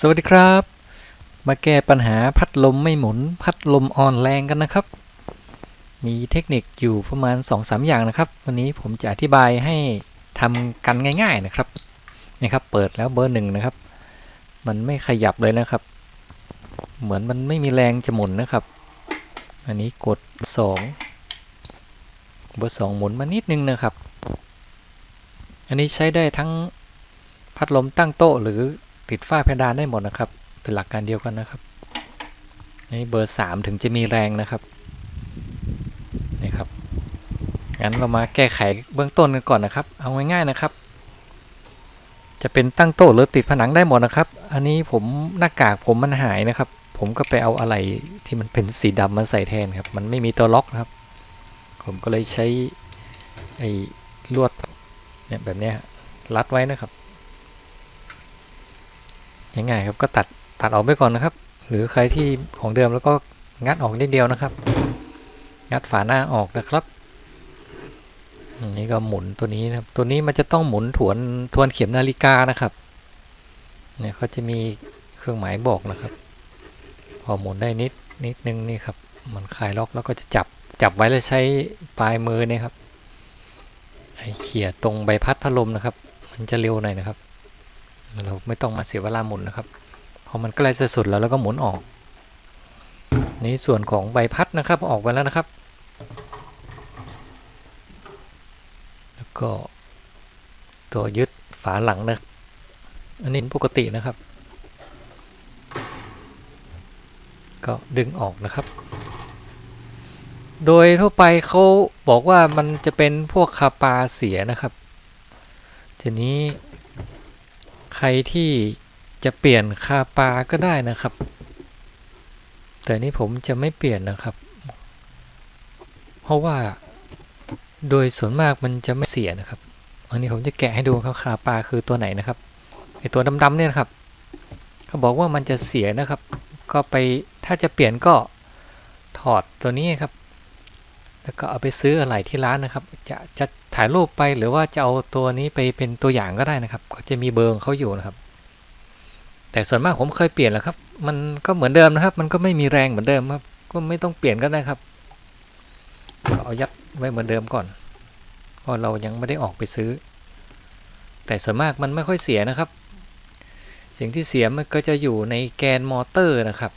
สวัสดีครับ มาแก้ปัญหาพัดลมไม่หมุน พัดลมอ่อนแรงกันนะครับ มีเทคนิคอยู่ประมาณ 2-3 อย่างนะครับ วันนี้ผมจะอธิบายให้ทำกันง่าย ๆนะครับนี่ครับ เปิดแล้วเบอร์หนึ่งนะครับ มันไม่ขยับเลยนะครับ เหมือนมันไม่มีแรงจะหมุนนะครับ อันนี้กด 2 เบอร์สองหมุนมานิดนึงนะครับ อันนี้ใช้ได้ทั้งพัดลมตั้งโต๊ะหรือ ติดฝ้าเพดานได้หมดนะครับ เป็นหลักการเดียวกันนะครับนี่เบอร์สามถึงจะมีแรงนะครับนี่ครับงั้นเรามาแก้ไขเบื้องต้นกันก่อนนะครับ เอาง่ายๆนะครับ จะเป็นตั้งโต๊ะหรือติดผนังได้หมดนะครับ อันนี้ผมหน้ากากผมมันหายนะครับ ผมก็ไปเอาอะไรที่มันเป็นสีดำมาใส่แทนครับ มันไม่มีตัวล็อกนะครับ ผมก็เลยใช้ไอ้ลวดเนี่ยแบบนี้รัดไว้นะครับ ง่ายๆครับก็ตัดตัดออกไปก่อนนะครับ หรือใครที่ของเดิมแล้วก็งัดออกนิดเดียวนะครับ งัดฝาหน้าออกนะครับอันนี้ก็หมุนตัวนี้นะครับ ตัวนี้มันจะต้องหมุนถวนทวนเข็มนาฬิกานะครับ เนี่ยเขาจะมีเครื่องหมายบอกนะครับ พอหมุนได้นิดนิดนึงนี่ครับ มันคลายล็อกแล้วก็จะจับจับไว้แล้วใช้ปลายมือเนี่ยครับไอเขี่ยตรงใบพัดพัดลมนะครับ มันจะเร็วหน่อยนะครับ เราไม่ต้องมาเสียเวลาหมุนนะครับพอมันใกล้จะสุดแล้วเราก็หมุนออก นี่ส่วนของใบพัดนะครับออกไปแล้วนะครับ แล้วก็ตัวยึดฝาหลังนะอันนี้ปกตินะครับ ก็ดึงออกนะครับ โดยทั่วไปเขาบอกว่ามันจะเป็นพวกคาปาเสียนะครับ ทีนี้ ใครที่จะเปลี่ยนคาปาก็ได้นะครับ แต่นี่ผมจะไม่เปลี่ยนนะครับ เพราะว่าโดยส่วนมากมันจะไม่เสียนะครับอันนี้ผมจะแกะให้ดูครับคาปาคือตัวไหนนะครับไอตัวดำๆเนี่ยครับเขาบอกว่ามันจะเสียนะครับ ก็ไปถ้าจะเปลี่ยนก็ถอดตัวนี้ครับ แล้วก็เอาไปซื้ออะไรที่ร้านนะครับ จะจะถ่ายรูปไปหรือว่าจะเอาตัวนี้ไปเป็นตัวอย่างก็ได้นะครับ ก็จะมีเบอร์ของเขาอยู่นะครับ แต่ส่วนมากผมเคยเปลี่ยนแล้วครับ มันก็เหมือนเดิมนะครับ มันก็ไม่มีแรงเหมือนเดิมครับ ก็ไม่ต้องเปลี่ยนก็ได้ครับเอายัดไว้เหมือนเดิมก่อนเพราะเรายังไม่ได้ออกไปซื้อ แต่ส่วนมากมันไม่ค่อยเสียนะครับ สิ่งที่เสียมันก็จะอยู่ในแกนมอเตอร์นะครับ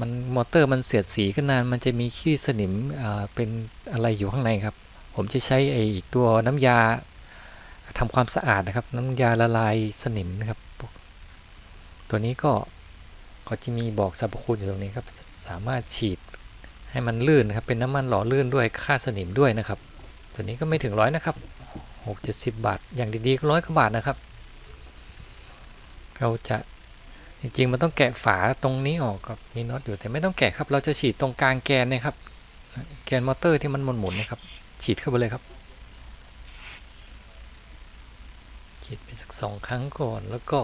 มันมอเตอร์มันเสียดสีกันนาน มันจะมีขี้สนิมเป็นอะไรอยู่ข้างในครับ ผมจะใช้ไอตัวน้ำยาทำความสะอาดนะครับ น้ำยาละลายสนิมนะครับ ตัวนี้ก็ก็จะมีบอกสรรพคุณอยู่ตรงนี้ครับ สามารถฉีดให้มันลื่นนะครับเป็นน้ำมันหล่อลื่นด้วยค่าสนิมด้วยนะครับ ตัวนี้ก็ไม่ถึงร้อยนะครับหกเจ็ดสิบบาท อย่างดีๆก็ร้อยกว่าบาทนะครับ เราจะ จริงๆมันต้องแกะฝาตรงนี้ออกครับมีน็อตอยู่แต่ไม่ต้องแกะครับ เราจะฉีดตรงกลางแกนนะครับแกนมอเตอร์ที่มันหมุนๆนะครับ ฉีดเข้าไปเลยครับ ฉีดไปสักสองครั้งก่อนแล้วก็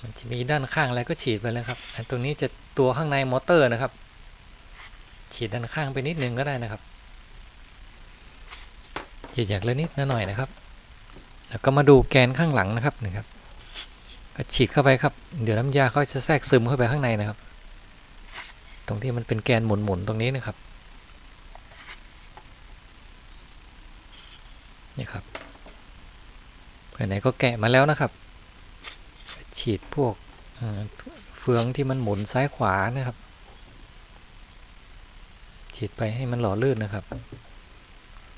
มันจะมีด้านข้างอะไรก็ฉีดไปเลยครับตรงนี้จะตัวข้างในมอเตอร์นะครับ ฉีดด้านข้างไปนิดนึงก็ได้นะครับ ฉีดอย่างละนิดหน่อยนะครับ แล้วก็มาดูแกนข้างหลังนะครับนะครับ ฉีดเข้าไปครับ เดี๋ยวน้ำยาเขาจะแทรกซึมเข้าไปข้างในนะครับ ตรงที่มันเป็นแกนหมุนๆตรงนี้นะครับนี่ครับไหนก็แกะมาแล้วนะครับ ฉีดพวกเฟืองที่มันหมุนซ้ายขวานะครับ ฉีดไปให้มันหล่อลื่นนะครับ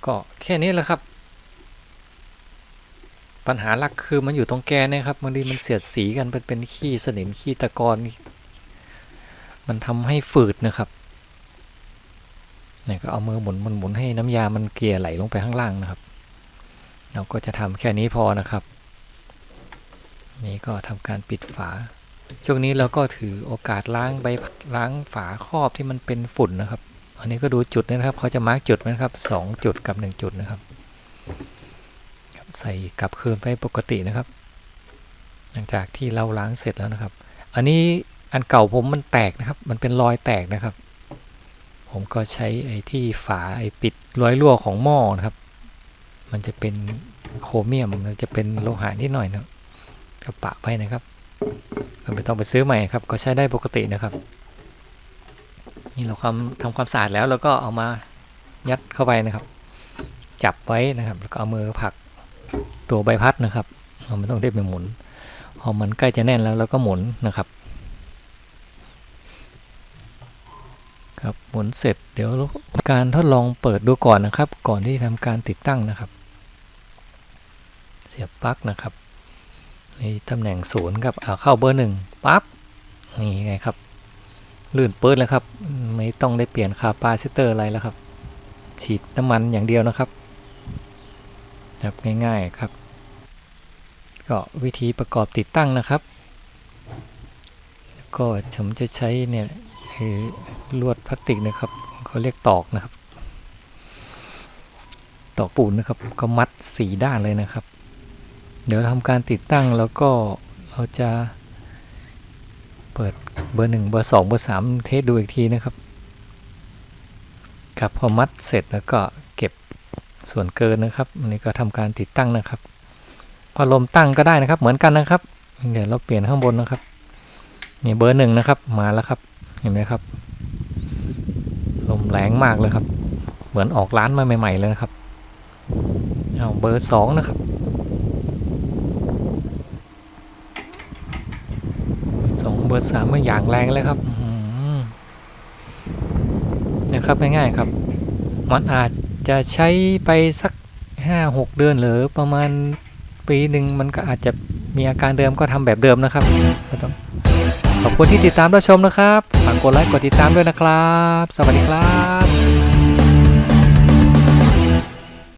ก็แค่นี้แหละครับ ปัญหาหลักคือมันอยู่ตรงแกนนะครับบางทีมันเสียดสีกันเป็นเป็นขี้สนิมขี้ตะกอนมันทำให้ฝืดนะครับเนี่ยก็เอามือหมุนหมุนหมุนให้น้ำยามันเกลี่ยไหลลงไปข้างล่างนะครับ เราก็จะทำแค่นี้พอนะครับ นี่ก็ทำการปิดฝา ช่วงนี้เราก็ถือโอกาสล้างใบล้างฝาครอบที่มันเป็นฝุ่นนะครับ อันนี้ก็ดูจุดนะครับเขาจะมาร์กจุดนะครับสองจุดกับหนึ่งจุดนะครับ ใส่กลับคืนไปปกตินะครับ หลังจากที่เราล้างเสร็จแล้วนะครับ อันนี้อันเก่าผมมันแตกนะครับ มันเป็นรอยแตกนะครับ ผมก็ใช้ไอ้ที่ฝาไอ้ปิดรอยรั่วของหม้อนะครับ มันจะเป็นโครเมียมมันจะเป็นโลหะนิดหน่อยนะก็ปะไปนะครับก็ไม่ต้องไปซื้อใหม่ครับ ก็ใช้ได้ปกตินะครับ นี่เราความทำความสะอาดแล้วเราก็เอามายัดเข้าไปนะครับ จับไว้นะครับ แล้วก็เอามือผลัก ตัวใบพัดนะครับเราไม่ต้องได้ไปหมุน พอมันใกล้จะแน่นแล้วเราก็หมุนนะครับ ครับหมุนเสร็จเดี๋ยวการทดลองเปิดดูก่อนนะครับ ก่อนที่ทำการติดตั้งนะครับ เสียบปลั๊กนะครับในตำแหน่งศูนย์ครับเอาเข้าเบอร์หนึ่งปั๊บนี่ไงครับลื่นเปิดแล้วครับ ไม่ต้องได้เปลี่ยนคาปาซิเตอร์อะไรแล้วครับ ฉีดน้ำมันอย่างเดียวนะครับครับง่ายๆครับ ก็วิธีประกอบติดตั้งนะครับก็ผมจะใช้เนี่ยคือลวดพลาสติกนะครับเขาเรียกตอกนะครับ ตอกปูนนะครับก็มัดสีด้านเลยนะครับ เดี๋ยวทำการติดตั้งแล้วก็เราจะเปิดเบอร์หนึ่งเบอร์สองเบอร์สามเทสดูอีกทีนะครับครับพอมัดเสร็จแล้วก็เก็บส่วนเกินนะครับอันนี้ก็ทำการติดตั้งนะครับ พัดลมตั้งก็ได้นะครับ เหมือนกันนะครับ เดี๋ยวเราเปลี่ยนข้างบนนะครับนี่เบอร์หนึ่งนะครับ มาแล้วครับ เห็นไหมครับ ลมแรงมากเลยครับ เหมือนออกร้านมาใหม่ ๆ เลยนะครับเอาเบอร์สองนะครับสองเบอร์สามก็อย่างแรงเลยครับนะครับง่ายๆครับ มันอาจจะใช้ไปสักห้าหกเดือนหรือประมาณ ปีหนึ่งมันก็อาจจะมีอาการเดิมก็ทำแบบเดิมนะครับต้องขอบคุณที่ติดตามรับชมนะครับ ฝากกดไลค์กดติดตามด้วยนะครับ สวัสดีครับ